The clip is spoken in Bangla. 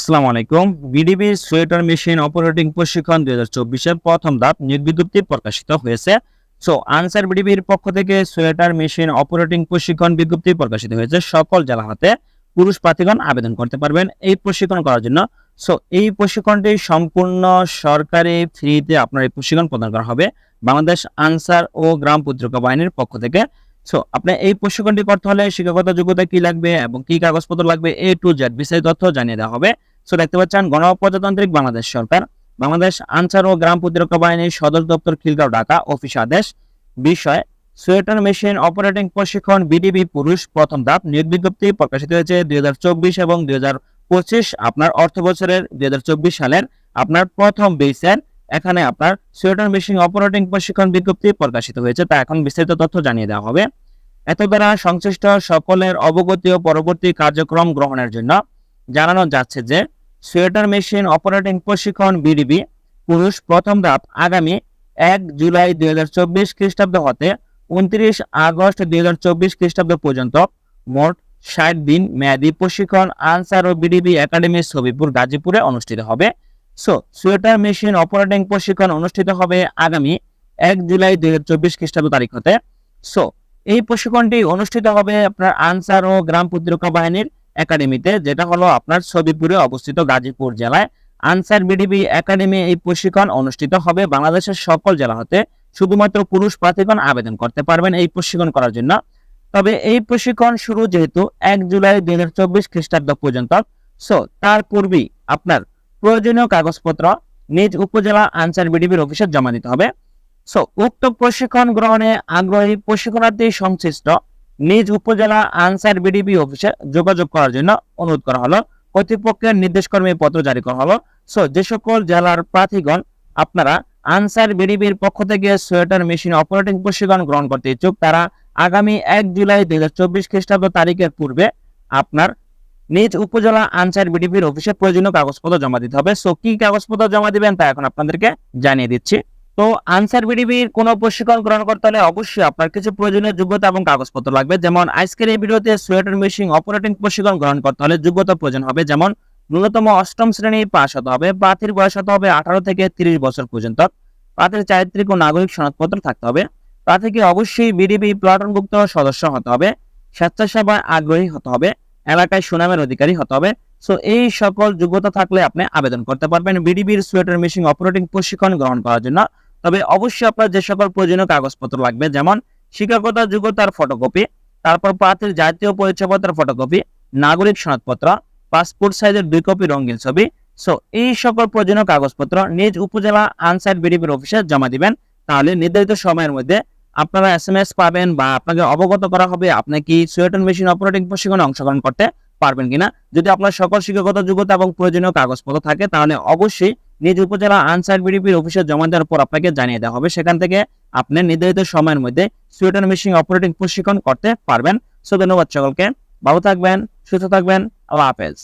আসসালামু আলাইকুম। বিডিবি সোয়েটার মেশিন অপারেটিং প্রশিক্ষণ দুই হাজার চব্বিশের প্রথম ধাপ নিয়োগ বিজ্ঞপ্তি প্রকাশিত হয়েছে। সো আনসার বিডিবির পক্ষ থেকে সোয়েটার মেশিন অপারেটিং প্রশিক্ষণ বিজ্ঞপ্তি প্রকাশিত হয়েছে। সকল জেলা হতে পুরুষ প্রার্থীগণ আবেদন করতে পারবেন এই প্রশিক্ষণ করার জন্য। সো এই প্রশিক্ষণটি সম্পূর্ণ সরকারি ফ্রিতে আপনার এই প্রশিক্ষণ প্রদান করা হবে বাংলাদেশ আনসার ও গ্রাম পত্রিকা বাহিনীর পক্ষ থেকে। সো আপনি এই প্রশিক্ষণটি করতে হলে শিক্ষাগত যোগ্যতা কি লাগবে এবং কি কাগজপত্র লাগবে এ টু জেড বিস্তারিত তথ্য জানিয়ে দেওয়া হবে। সো দেখতে পাচ্ছেন, গণপ্রজাতান্ত্রিক বাংলাদেশ সরকার, বাংলাদেশ আনসার ও গ্রাম প্রতিরক্ষা বাহিনীর সদর দপ্তর খিলগাঁও, ঢাকা অফিস আদেশ বিষয় সোয়েটার মেশিন অপারেটিং প্রশিক্ষণ বিডিবি পুরুষ প্রথম ধাপ নিয়োগ বিজ্ঞপ্তি প্রকাশিত হয়েছে দুই এবং দুই আপনার অর্থ বছরের দুই হাজার চব্বিশ সালের আপনার প্রথম বেসের এখানে আপনার সোয়েটার মেশিন অপারেটিং প্রশিক্ষণ বিজ্ঞপ্তি প্রকাশিত হয়েছে। তা এখন বিস্তারিত তথ্য জানিয়ে দেওয়া হবে। এত দ্বারা সংশ্লিষ্ট সকলের অবগতি ও পরবর্তী কার্যক্রম গ্রহণের জন্য জানানো যাচ্ছে যে সোয়েটার মেশিন অপারেটিং প্রশিক্ষণ বিডিবি পুরুষ প্রথম ধাপ আগামী এক জুলাই দুই হাজার চব্বিশ খ্রিস্টাব্দ হতে উনত্রিশ আগস্ট দুই হাজার চব্বিশ খ্রিস্টাব্দ পর্যন্ত মোট ষাট দিন মেয়াদী প্রশিক্ষণ আনসার ও বিডিবি একাডেমি ছবিপুর গাজীপুরে অনুষ্ঠিত হবে। সো সোয়েটার মেশিন অপারেটিং প্রশিক্ষণ অনুষ্ঠিত হবে আগামী এক জুলাই দুই হাজার চব্বিশ খ্রিস্টাব্দ তারিখ হতে। সো এই প্রশিক্ষণটি অনুষ্ঠিত হবে আপনার আনসার ও গ্রাম প্রতিরক্ষা বাহিনীর একাডেমিতে, যেটা হলো আপনার ছবিপুরে অবস্থিত গাজীপুর জেলায়। আনসার বিডিবি একাডেমি এই প্রশিক্ষণ অনুষ্ঠিত হবে বাংলাদেশের সকল জেলা হতে। শুধুমাত্র পুরুষ প্রার্থীগণ আবেদন করতে পারবেন এই প্রশিক্ষণ করার জন্য। তবে এই প্রশিক্ষণ শুরু যেহেতু এক জুলাই দুই হাজার চব্বিশ খ্রিস্টাব্দ পর্যন্ত। সো, তার পূর্বেই আপনার প্রয়োজনীয় কাগজপত্র নিজ উপজেলা আনসার বিডিবির অফিসে জমা দিতে হবে। সো, উক্ত প্রশিক্ষণ গ্রহণে আগ্রহী প্রশিক্ষণার্থী সংশ্লিষ্ট নিজ উপজেলা আনসার বিডিবি অফিসে যোগাযোগ করার জন্য অনুরোধ করা হলো। কর্তৃপক্ষের নির্দেশকর্মী পত্র জারি করা হলো। সো যে সকল জেলার প্রার্থীগণ আপনারা আনসার বিডিবির পক্ষ থেকে সোয়েটার মেশিন অপারেটিং প্রশিক্ষণ গ্রহণ করতে ইচ্ছুক, তারা আগামী এক জুলাই দুই হাজার চব্বিশ খ্রিস্টাব্দ তারিখের পূর্বে আপনার নিজ উপজেলা আনসার বিডিবির অফিসে প্রয়োজনীয় কাগজপত্র জমা দিতে হবে। সো কি কাগজপত্র জমা দিবেন তা এখন আপনাদেরকে জানিয়ে দিচ্ছি। তো আনসার বিডিবির কোনো প্রশিক্ষণ গ্রহণ করতে হলে অবশ্যই আপনার কিছু প্রয়োজনীয় যোগ্যতা এবং কাগজপত্র লাগবে। যেমন আজকের এই ভিডিওতে সোয়েটার মেশিন অপারেটিং প্রশিক্ষণ গ্রহণ করতে হলে যোগ্যতা প্রয়োজন হবে। যেমন ন্যূনতম অষ্টম শ্রেণি পাশ হতে হবে, প্রার্থীর বয়স হতে হবে আঠারো থেকে তিরিশ বছর পর্যন্ত। প্রার্থীর চারিত্রিক ও নাগরিক সনদপত্র থাকতে হবে। প্রার্থীকে অবশ্যই বিডিবি প্লাটনভুক্ত সদস্য হতে হবে। স্বেচ্ছাসেবায় আগ্রহী হতে হবে। এলাকায় সুনামের অধিকারী হতে হবে। সো এই সকল যোগ্যতা থাকলে আপনি আবেদন করতে পারবেন। বিডিবির সোয়েটার মেশিন অপারেটিং প্রশিক্ষণ গ্রহণ করার জন্য। তবে অবশ্যই আপনার যে সকল প্রয়োজনীয় কাগজপত্র লাগবে, যেমন শিক্ষাগত যোগ্যতার ফটোকপি তারপর প্রার্থীর জাতীয় পরিচয়পত্রের ফটোকপি নাগরিক সনদপত্র পাসপোর্ট সাইজের দুই কপি রঙিন ছবি। সো এই সকল প্রয়োজনীয় কাগজপত্র নিজ উপজেলা আনসাইড বিডিবির অফিসে জমা দিবেন। তাহলে নির্ধারিত সময়ের মধ্যে আপনারা এস পাবেন বা আপনাকে অবগত করা হবে আপনি কি সোয়েটার মেশিন অপারেটিং প্রশিক্ষণে অংশগ্রহণ করতে পারবেন কিনা? যদি আপনার সকল শিক্ষাগত যোগ্যতা এবং প্রয়োজনীয় কাগজপত্র থাকে, তাহলে অবশ্যই নিজ উপজেলা আনসার বিডিপির অফিসে জমা দেওয়ার পর আপনাকে জানিয়ে দেওয়া হবে। সেখান থেকে আপনি নির্ধারিত সময়ের মধ্যে সুয়েটার মেশিন অপারেটিং প্রশিক্ষণ করতে পারবেন। সো ধন্যবাদ সকলকে। ভালো থাকবেন, সুস্থ থাকবেন। আল্লাহ হাফেজ।